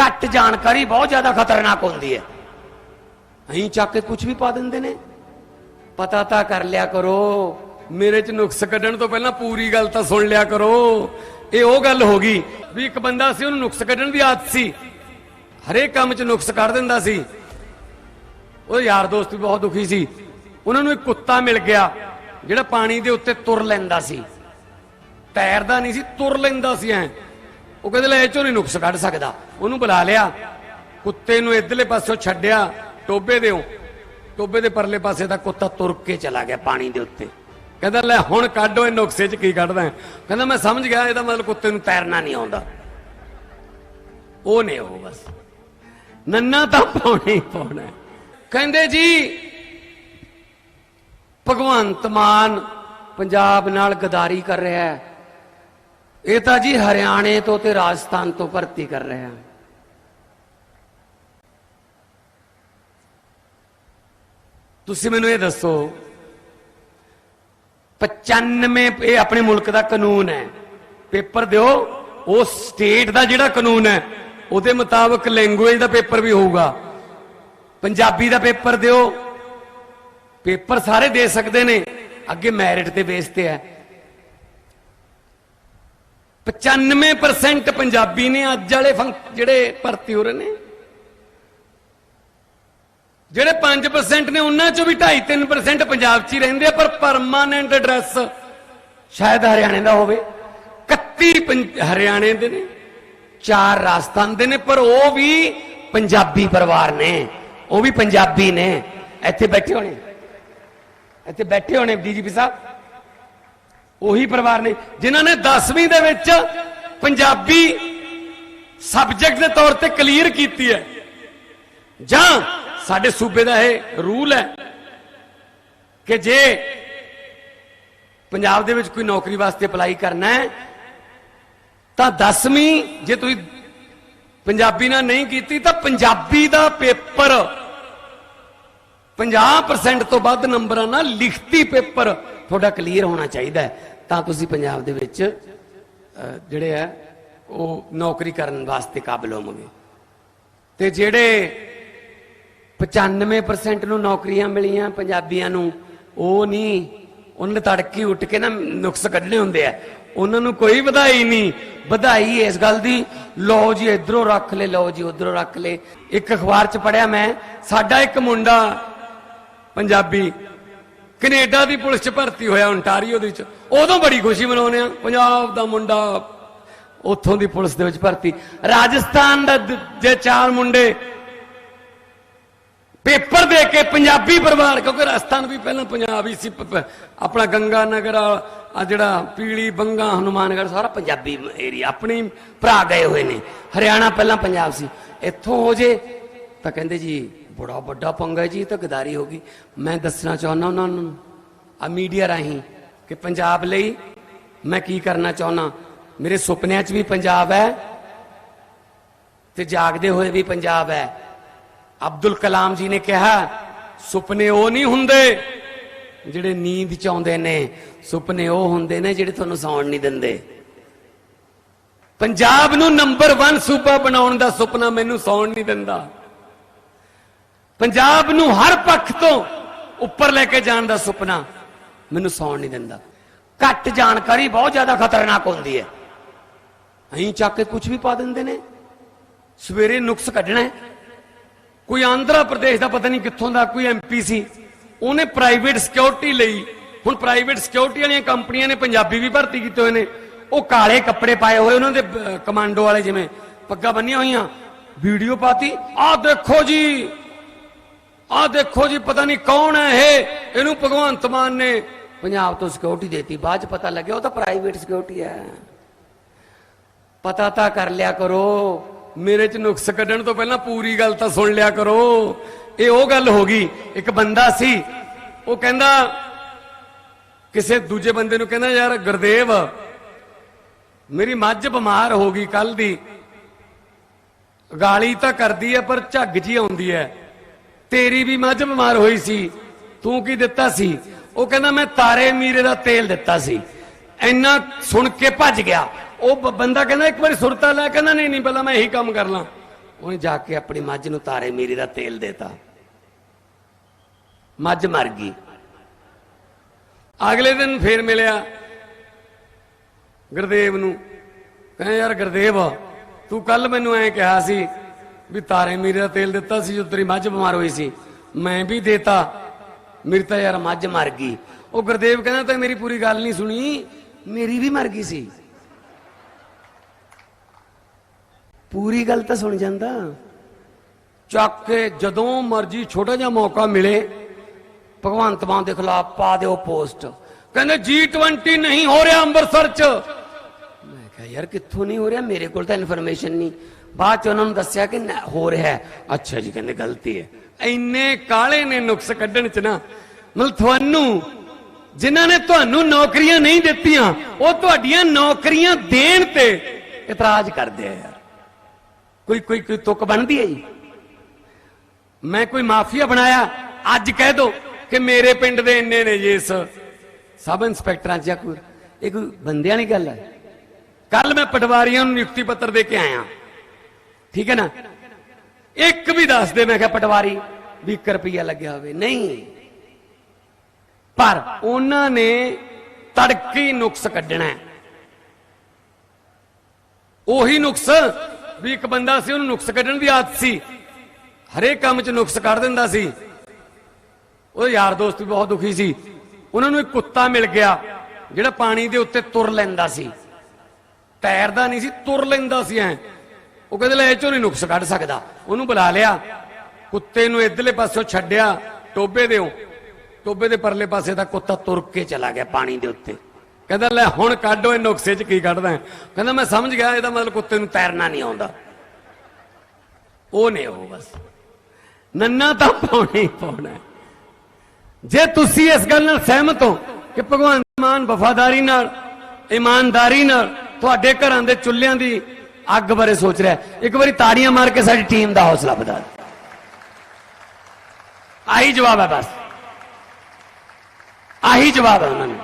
ਘੱਟ ਜਾਣਕਾਰੀ ਬਹੁਤ ਜ਼ਿਆਦਾ ਖਤਰਨਾਕ ਹੁੰਦੀ ਹੈ। ਅਹੀਂ ਚੱਕ ਕੇ ਕੁਝ ਵੀ ਪਾ ਦਿੰਦੇ ਨੇ। ਪਤਾ ਤਾਂ ਕਰ ਲਿਆ ਕਰੋ। ਮੇਰੇ ਚ ਨੁਕਸ ਕੱਢਣ ਤੋਂ ਪਹਿਲਾਂ ਪੂਰੀ ਗੱਲ ਤਾਂ ਸੁਣ ਲਿਆ ਕਰੋ। ਇਹ ਉਹ ਗੱਲ ਹੋ ਗਈ ਵੀ ਇੱਕ ਬੰਦਾ ਸੀ, ਉਹਨੂੰ ਨੁਕਸ ਕੱਢਣ ਦੀ ਆਦਤ ਸੀ। ਹਰੇਕ ਕੰਮ 'ਚ ਨੁਕਸ ਕੱਢ ਦਿੰਦਾ ਸੀ। ਉਹ ਯਾਰ ਦੋਸਤ ਵੀ ਬਹੁਤ ਦੁਖੀ ਸੀ। ਉਹਨਾਂ ਨੂੰ ਇੱਕ ਕੁੱਤਾ ਮਿਲ ਗਿਆ, ਜਿਹੜਾ ਪਾਣੀ ਦੇ ਉੱਤੇ ਤੁਰ ਲੈਂਦਾ ਸੀ। ਤੈਰਦਾ ਨਹੀਂ ਸੀ, ਤੁਰ ਲੈਂਦਾ ਸੀ ਐ। ਉਹ ਕਹਿੰਦੇ, ਲੈ ਇਹ ਚੋਂ ਨਹੀਂ ਨੁਕਸ ਕੱਢ ਸਕਦਾ। ਉਹਨੂੰ ਬੁਲਾ ਲਿਆ। ਕੁੱਤੇ ਨੂੰ ਇਧਰਲੇ ਪਾਸਿਓਂ ਛੱਡਿਆ ਟੋਬੇ ਦੇਓ ਟੋਬੇ ਦੇ ਪਰਲੇ ਪਾਸੇ ਦਾ ਕੁੱਤਾ ਤੁਰ ਕੇ ਚਲਾ ਗਿਆ ਪਾਣੀ ਦੇ ਉੱਤੇ। ਕਹਿੰਦਾ, ਲੈ ਹੁਣ ਕੱਢੋ ਇਹ ਨੁਕਸੇ 'ਚ ਕੀ ਕੱਢਦਾ ਕਹਿੰਦਾ, ਮੈਂ ਸਮਝ ਗਿਆ, ਇਹਦਾ ਮਤਲਬ ਕੁੱਤੇ ਨੂੰ ਤੈਰਨਾ ਨਹੀਂ ਆਉਂਦਾ। ਉਹ ਨੇ ਉਹ ਬਸ। ਨੰਨਾ ਤਾਂ ਪਾਉਣਾ ਪਾਉਣਾ ਕਹਿੰਦੇ ਜੀ, ਭਗਵੰਤ ਮਾਨ ਪੰਜਾਬ ਨਾਲ ਗਦਾਰੀ ਕਰ ਰਿਹਾ ਹੈ। ਇਹ ਤਾਂ ਜੀ ਹਰਿਆਣੇ ਤੋਂ ਤੇ ਰਾਜਸਥਾਨ ਤੋਂ ਭਰਤੀ ਕਰ ਰਿਹਾ ਹੈ। ਤੁਸੀਂ ਮੈਨੂੰ ਇਹ ਦੱਸੋ 95 ਇਹ ਆਪਣੇ ਮੁਲਕ ਦਾ ਕਾਨੂੰਨ ਹੈ। ਪੇਪਰ ਦਿਓ, ਉਹ ਸਟੇਟ ਦਾ ਜਿਹੜਾ ਕਾਨੂੰਨ ਹੈ, ਉਹਦੇ ਮੁਤਾਬਕ ਲੈਂਗੁਏਜ ਦਾ ਪੇਪਰ ਵੀ ਹੋਊਗਾ। ਪੰਜਾਬੀ ਦਾ ਪੇਪਰ ਦਿਓ, ਪੇਪਰ ਸਾਰੇ ਦੇ ਸਕਦੇ ਨੇ, ਅੱਗੇ ਮੈਰਿਟ ਦੇ ਬੇਸ ਤੇ ਹੈ। 95% ਪੰਜਾਬੀ ਨੇ ਅੱਜ ਵਾਲੇ ਫੰਕ- ਜਿਹੜੇ ਭਰਤੀ ਹੋ ਰਹੇ ਨੇ। ਜਿਹੜੇ 5% ਨੇ, ਉਹਨਾਂ ਚੋਂ ਵੀ 2.5-3% ਪੰਜਾਬ 'ਚ ਹੀ ਰਹਿੰਦੇ ਆ, ਪਰ ਪਰਮਾਨੈਂਟ ਐਡਰੈਸ ਸ਼ਾਇਦ ਹਰਿਆਣੇ ਦਾ ਹੋਵੇ। 31 ਪੰਜ- ਹਰਿਆਣੇ ਦੇ ਨੇ, ਚਾਰ ਰਾਜਸਥਾਨ ਦੇ ਨੇ, ਪਰ ਉਹ ਵੀ ਪੰਜਾਬੀ ਪਰਿਵਾਰ ਨੇ। ਉਹ ਵੀ ਪੰਜਾਬੀ ਨੇ। ਇੱਥੇ ਬੈਠੇ ਹੋਣੇ। ਇੱਥੇ ਬੈਠੇ ਹੋਣੇ ਡੀਜੀਪੀ ਸਾਹਿਬ। ਉਹੀ ਪਰਿਵਾਰ ਨੇ, ਜਿਨ੍ਹਾਂ ਨੇ 10ਵੀਂ ਦੇ ਵਿੱਚ ਪੰਜਾਬੀ ਸਬਜੈਕਟ ਦੇ ਤੌਰ ਤੇ ਕਲੀਅਰ ਕੀਤੀ ਹੈ। ਜਾਂ ਸਾਡੇ ਸੂਬੇ ਦਾ ਇਹ ਰੂਲ ਹੈ ਕਿ ਜੇ ਪੰਜਾਬ ਦੇ ਵਿੱਚ ਕੋਈ ਨੌਕਰੀ ਵਾਸਤੇ ਅਪਲਾਈ ਕਰਨਾ ਹੈ, ਤਾਂ 10ਵੀਂ ਜੇ ਤੁਸੀਂ ਪੰਜਾਬੀ ਨਾਲ ਨਹੀਂ ਕੀਤੀ, ਤਾਂ ਪੰਜਾਬੀ ਦਾ ਪੇਪਰ 50% ਤੋਂ ਵੱਧ ਨੰਬਰਾਂ ਨਾਲ ਲਿਖਤੀ ਪੇਪਰ ਤੁਹਾਡਾ ਕਲੀਅਰ ਹੋਣਾ ਚਾਹੀਦਾ ਹੈ। ਤਾਂ ਤੁਸੀਂ ਪੰਜਾਬ ਦੇ ਵਿੱਚ ਜਿਹੜੇ ਹੈ ਉਹ ਨੌਕਰੀ ਕਰਨ ਵਾਸਤੇ ਕਾਬਲ ਹੋਵੋਗੇ। ਤੇ ਜਿਹੜੇ 95% ਨੂੰ ਨੌਕਰੀਆਂ ਮਿਲੀਆਂ ਪੰਜਾਬੀਆਂ ਨੂੰ, ਉਹ ਨਹੀਂ, ਉਹਨਾਂ ਨੇ ਤੜਕੇ ਉੱਠ ਕੇ ਨਾ ਨੁਕਸ ਕੱਢਣੇ ਹੁੰਦੇ ਆ। ਉਹਨਾਂ ਨੂੰ ਕੋਈ ਵਧਾਈ ਨਹੀਂ। ਵਧਾਈ ਇਸ ਗੱਲ ਦੀ, ਲਓ ਜੀ, ਇਧਰੋਂ ਰੱਖ ਲੈ, ਲਓ ਜੀ, ਉਧਰੋਂ ਰੱਖ ਲੈ। ਇੱਕ ਅਖਬਾਰ 'ਚ ਪੜਿਆ ਮੈਂ, ਸਾਡਾ ਇੱਕ ਮੁੰਡਾ ਪੰਜਾਬੀ ਕੈਨੇਡਾ ਦੀ ਪੁਲਿਸ 'ਚ ਭਰਤੀ ਹੋਇਆ ਓਨਟਾਰੀਓ ਦੇ ਵਿੱਚ। ਉਦੋਂ ਬੜੀ ਖੁਸ਼ੀ ਮਨਾਉਂਦੇ ਆ ਪੰਜਾਬ ਦਾ ਮੁੰਡਾ ਉੱਥੋਂ ਦੀ ਪੁਲਿਸ ਦੇ ਵਿੱਚ ਭਰਤੀ। ਰਾਜਸਥਾਨ ਦਾ ਜੇ ਚਾਰ ਮੁੰਡੇ ਪੇਪਰ ਦੇ ਕੇ ਪੰਜਾਬੀ ਪਰਿਵਾਰ, ਕਿਉਂਕਿ ਰਾਜਸਥਾਨ ਵੀ ਪਹਿਲਾਂ ਪੰਜਾਬ ਹੀ ਸੀ ਆਪਣਾ ਗੰਗਾ ਨਗਰ ਆ ਜਿਹੜਾ ਪੀਲੀ ਬੰਗਾ, ਹਨੂਮਾਨਗੜ੍ਹ, ਸਾਰਾ ਪੰਜਾਬੀ ਏਰੀਆ, ਆਪਣੇ ਭਰਾ ਗਏ ਹੋਏ ਨੇ। ਹਰਿਆਣਾ ਪਹਿਲਾਂ ਪੰਜਾਬ ਸੀ। ਇੱਥੋਂ ਹੋ ਜੇ ਤਾਂ ਕਹਿੰਦੇ ਜੀ, ਬੜਾ ਵੱਡਾ ਪੰਗਾ ਜੀ ਤਾਂ ਗਦਾਰੀ ਹੋ ਗਈ। ਮੈਂ ਦੱਸਣਾ ਚਾਹੁੰਦਾ ਉਹਨਾਂ ਨੂੰ, ਆ ਮੀਡੀਆ ਰਾਹੀਂ ਕਿ ਪੰਜਾਬ ਲਈ ਮੈਂ ਕੀ ਕਰਨਾ ਚਾਹੁੰਦਾ। ਮੇਰੇ ਸੁਪਨਿਆਂ 'ਚ ਵੀ ਪੰਜਾਬ ਹੈ ਤੇ ਜਾਗਦੇ ਹੋਏ ਵੀ ਪੰਜਾਬ ਹੈ। ਅਬਦੁਲ ਕਲਾਮ ਜੀ ਨੇ ਕਿਹਾ, ਸੁਪਨੇ ਉਹ ਨਹੀਂ ਹੁੰਦੇ ਜਿਹੜੇ ਨੀਂਦ ਚ ਆਉਂਦੇ ਨੇ। ਸੁਪਨੇ ਉਹ ਹੁੰਦੇ ਨੇ ਜਿਹੜੇ ਤੁਹਾਨੂੰ ਸੌਣ ਨਹੀਂ ਦਿੰਦੇ। ਪੰਜਾਬ ਨੂੰ ਨੰਬਰ 1 ਸੂਬਾ ਬਣਾਉਣ ਦਾ ਸੁਪਨਾ ਮੈਨੂੰ ਸੌਣ ਨਹੀਂ ਦਿੰਦਾ। ਪੰਜਾਬ ਨੂੰ ਹਰ ਪੱਖ ਤੋਂ ਉੱਪਰ ਲੈ ਕੇ ਜਾਣ ਦਾ ਸੁਪਨਾ ਮੈਨੂੰ ਸੌਣ ਨਹੀਂ ਦਿੰਦਾ। ਘੱਟ ਜਾਣਕਾਰੀ ਬਹੁਤ ਜ਼ਿਆਦਾ ਖਤਰਨਾਕ ਹੁੰਦੀ ਹੈ। ਅਹੀਂ ਚੱਕ ਕੇ ਕੁਝ ਵੀ ਪਾ ਦਿੰਦੇ ਨੇ। ਸਵੇਰੇ ਨੁਕਸ ਕੱਢਣਾ ਹੈ। ਕੋਈ ਆਂਧਰਾ ਪ੍ਰਦੇਸ਼ ਦਾ ਪਤਾ ਨਹੀਂ ਕਿੱਥੋਂ ਦਾ, ਕੋਈ ਐਮਪੀ ਸੀ। ਉਹਨੇ ਪ੍ਰਾਈਵੇਟ ਸਿਕਿਉਰਿਟੀ ਲਈ, ਹੁਣ ਪ੍ਰਾਈਵੇਟ ਸਿਕਿਉਰਿਟੀ ਵਾਲੀਆਂ ਕੰਪਨੀਆਂ ਨੇ ਪੰਜਾਬੀ ਵੀ ਭਰਤੀ ਕੀਤੇ ਹੋਏ ਨੇ। ਉਹ ਕਾਲੇ ਕੱਪੜੇ ਪਾਏ ਹੋਏ ਉਹਨਾਂ ਦੇ ਕਮਾਂਡੋ ਵਾਲੇ ਜਿਵੇਂ, ਪੱਗਾਂ ਬੰਨੀਆਂ ਹੋਈਆਂ। ਵੀਡੀਓ ਪਾਤੀ। ਆਹ ਦੇਖੋ ਜੀ ਆਹ ਦੇਖੋ ਜੀ, ਪਤਾ ਨਹੀਂ ਕੌਣ ਹੈ ਇਹ। ਇਹਨੂੰ ਭਗਵੰਤ ਮਾਨ ਨੇ ਪੰਜਾਬ ਤੋਂ ਸਿਕਿਉਰਿਟੀ ਦੇਤੀ। ਬਾਅਦ ਚ ਪਤਾ ਲੱਗਿਆ, ਉਹ ਤਾਂ ਪ੍ਰਾਈਵੇਟ ਸਿਕਿਉਰਿਟੀ ਹੈ। ਪਤਾ ਤਾਂ ਕਰ ਲਿਆ ਕਰੋ। ਮੇਰੇ ਚ ਨੁਕਸ ਕੱਢਣ ਤੋਂ ਪਹਿਲਾਂ ਪੂਰੀ ਗੱਲ ਤਾਂ ਸੁਣ ਲਿਆ ਕਰੋ। ਇਹ ਉਹ ਗੱਲ ਹੋ ਗਈ, ਇੱਕ ਬੰਦਾ ਸੀ, ਉਹ ਕਹਿੰਦਾ, ਕਿਸੇ ਦੂਜੇ ਬੰਦੇ ਨੂੰ ਕਹਿੰਦਾ, ਯਾਰ ਗੁਰਦੇਵ, ਮੇਰੀ ਮੱਝ ਬਿਮਾਰ ਹੋ ਗਈ ਕੱਲ ਦੀ। ਗਾਲੀ ਤਾਂ ਕਰਦੀ ਹੈ, ਪਰ ਝੱਗ ਜੀ ਆਉਂਦੀ ਹੈ। ਤੇਰੀ ਵੀ ਮੱਝ ਬਿਮਾਰ ਹੋਈ ਸੀ। ਤੂੰ ਕੀ ਦਿੱਤਾ ਸੀ? ਉਹ ਕਹਿੰਦਾ, ਮੈਂ ਤਾਰੇ ਮੀਰੇ ਦਾ ਤੇਲ ਦਿੱਤਾ ਸੀ। ਇੰਨਾ ਸੁਣ ਕੇ ਭੱਜ ਗਿਆ। ਉਹ ਬੰਦਾ ਕਹਿੰਦਾ, ਇੱਕ ਵਾਰੀ ਸੁਰਤਾ ਲੈ, ਕਹਿੰਦਾ, ਨਹੀਂ ਨਹੀਂ, ਪਹਿਲਾਂ ਮੈਂ ਇਹੀ ਕੰਮ ਕਰ ਲਾਂ। ਉਹਨੇ ਜਾ ਕੇ ਆਪਣੀ ਮੱਝ ਨੂੰ ਤਾਰੇ ਮੀਰੇ ਦਾ ਤੇਲ ਦੇਤਾ। ਮੱਝ ਮਰ ਗਈ। ਅਗਲੇ ਦਿਨ ਫੇਰ ਮਿਲਿਆ ਗੁਰਦੇਵ ਨੂੰ। ਕਹਿੰਦਾ, ਯਾਰ ਗੁਰਦੇਵ, ਤੂੰ ਕੱਲ ਮੈਨੂੰ ਐਂ ਕਿਹਾ ਸੀ ਵੀ ਤਾਰੇ ਮੀਰੇ ਦਾ ਤੇਲ ਦਿੱਤਾ ਸੀ ਜਦੋਂ ਤੇਰੀ ਮੱਝ ਬਿਮਾਰ ਹੋਈ ਸੀ। ਮੈਂ ਵੀ ਦੇਤਾ। ਮੇਰੀ ਤਾਂ ਯਾਰ ਮੱਝ ਮਰ ਗਈ। ਉਹ ਗੁਰਦੇਵ ਕਹਿੰਦਾ, ਤਾਂ ਮੇਰੀ ਪੂਰੀ ਗੱਲ ਨਹੀਂ ਸੁਣੀ। ਮੇਰੀ ਵੀ ਮਰ ਗਈ ਸੀ। ਪੂਰੀ ਗੱਲ ਤਾਂ ਸੁਣ ਜਾਂਦਾ। ਚੱਕ ਕੇ ਜਦੋਂ ਮਰਜ਼ੀ ਛੋਟਾ ਜਿਹਾ ਮੌਕਾ ਮਿਲੇ, ਭਗਵੰਤ ਮਾਨ ਦੇ ਖਿਲਾਫ ਪਾ ਦਿਓ ਪੋਸਟ। ਕਹਿੰਦੇ G20 ਨਹੀਂ ਹੋ ਰਿਹਾ ਅੰਮ੍ਰਿਤਸਰ ਚ। ਮੈਂ ਕਿਹਾ, ਯਾਰ ਕਿੱਥੋਂ ਨਹੀਂ ਹੋ ਰਿਹਾ? ਮੇਰੇ ਕੋਲ ਤਾਂ ਇਨਫੋਰਮੇਸ਼ਨ ਨਹੀਂ। ਬਾਅਦ ਚ ਉਹਨਾਂ ਨੂੰ ਦੱਸਿਆ ਕਿ ਹੋ ਰਿਹਾ ਹੈ। ਅੱਛਾ ਜੀ, ਕਹਿੰਦੇ ਗਲਤੀ ਹੈ। ਇੰਨੇ ਕਾਲੇ ਨੇ ਨੁਕਸ ਕੱਢਣ ਚ ਨਾ, ਮਤਲਬ ਤੁਹਾਨੂੰ, ਜਿਨ੍ਹਾਂ ਨੇ ਤੁਹਾਨੂੰ ਨੌਕਰੀਆਂ ਨਹੀਂ ਦਿੱਤੀਆਂ, ਉਹ ਤੁਹਾਡੀਆਂ ਨੌਕਰੀਆਂ ਦੇਣ ਤੇ ਇਤਰਾਜ਼ ਕਰਦੇ ਆ ਯਾਰ। ਕੋਈ ਕੋਈ ਕੋਈ ਤੁਕ ਬਣਦੀ ਹੈ ਜੀ? ਮੈਂ ਕੋਈ ਮਾਫੀਆ ਬਣਾਇਆ? ਅੱਜ ਕਹਿ ਦੋ ਕਿ ਮੇਰੇ ਪਿੰਡ ਦੇ ਇੰਨੇ ਨੇ ਜੀ ਇਸ ਸਬ ਇੰਸਪੈਕਟਰਾਂ ਜਾਂ ਕੋਈ, ਇਹ ਕੋਈ ਬੰਦਿਆਂ ਵਾਲੀ ਗੱਲ ਹੈ? ਕੱਲ ਮੈਂ ਪਟਵਾਰੀਆਂ ਨੂੰ ਨਿਯੁਕਤੀ ਪੱਤਰ ਦੇ ਕੇ ਆਇਆ। ਠੀਕ ਹੈ ਨਾ? ਇੱਕ ਵੀ ਦੱਸ ਦੇ, ਮੈਂ ਕਿਹਾ ਪਟਵਾਰੀ, ਵੀ 1 ਰੁਪਿਆ ਲੱਗਿਆ ਹੋਵੇ। ਨਹੀਂ। ਪਰ ਉਹਨਾਂ ਨੇ ਤੜਕੀ ਨੁਕਸ ਕੱਢਣਾ ਉਹੀ ਨੁਕਸ, ਵੀ ਇੱਕ ਬੰਦਾ ਸੀ, ਉਹਨੂੰ ਨੁਕਸ ਕੱਢਣ ਦੀ ਆਦਤ ਸੀ। ਹਰੇਕ ਕੰਮ 'ਚ ਨੁਕਸ ਕੱਢ ਦਿੰਦਾ ਸੀ। ਉਹ ਯਾਰ ਦੋਸਤ ਵੀ ਬਹੁਤ ਦੁਖੀ ਸੀ। ਉਹਨਾਂ ਨੂੰ ਇੱਕ ਕੁੱਤਾ ਮਿਲ ਗਿਆ, ਜਿਹੜਾ ਪਾਣੀ ਦੇ ਉੱਤੇ ਤੁਰ ਲੈਂਦਾ ਸੀ। ਤੈਰਦਾ ਨਹੀਂ ਸੀ, ਤੁਰ ਲੈਂਦਾ ਸੀ ਐ। ਉਹ ਕਹਿੰਦੇ, ਲੈ ਇਹ ਚੋਂ ਨਹੀਂ ਨੁਕਸ ਕੱਢ ਸਕਦਾ। ਉਹਨੂੰ ਬੁਲਾ ਲਿਆ। ਕੁੱਤੇ ਨੂੰ ਇਧਰਲੇ ਪਾਸੋਂ ਛੱਡਿਆ। ਟੋਬੇ ਦੇਓ ਟੋਬੇ ਦੇ ਪਰਲੇ ਪਾਸੇ ਦਾ ਕੁੱਤਾ ਤੁਰ ਕੇ ਚਲਾ ਗਿਆ ਪਾਣੀ ਦੇ ਉੱਤੇ। ਕਹਿੰਦਾ, ਲੈ ਹੁਣ ਕੱਢੋ ਇਹ ਨੁਕਸੇ 'ਚ ਕੀ ਕੱਢਦਾ ਕਹਿੰਦਾ, ਮੈਂ ਸਮਝ ਗਿਆ, ਇਹਦਾ ਮਤਲਬ ਕੁੱਤੇ ਨੂੰ ਤੈਰਨਾ ਨਹੀਂ ਆਉਂਦਾ। ਉਹ ਨੇ ਉਹ ਬਸ। ਨੰਨਾ ਤਾਂ ਪਾਉਣਾ ਪਾਉਣਾ ਜੇ ਤੁਸੀਂ ਇਸ ਗੱਲ ਨਾਲ ਸਹਿਮਤ ਹੋ ਕਿ ਭਗਵਾਨ ਮਾਨ ਵਫਾਦਾਰੀ ਨਾਲ, ਇਮਾਨਦਾਰੀ ਨਾਲ ਤੁਹਾਡੇ ਘਰਾਂ ਦੇ ਚੁੱਲ੍ਹਿਆਂ ਦੀ ਅੱਗ ਬਾਰੇ ਸੋਚ ਰਿਹਾ ਹੈ, ਇੱਕ ਵਾਰੀ ਤਾੜੀਆਂ ਮਾਰ ਕੇ ਸਾਡੀ ਟੀਮ ਦਾ ਹੌਸਲਾ ਵਧਾ ਦਿਓ ਆਹੀ ਜਵਾਬ ਹੈ ਬਸ ਆਹੀ ਜਵਾਬ ਹੈ ਉਹਨਾਂ ਨੂੰ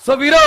ਸੋ ਵੀਰੋ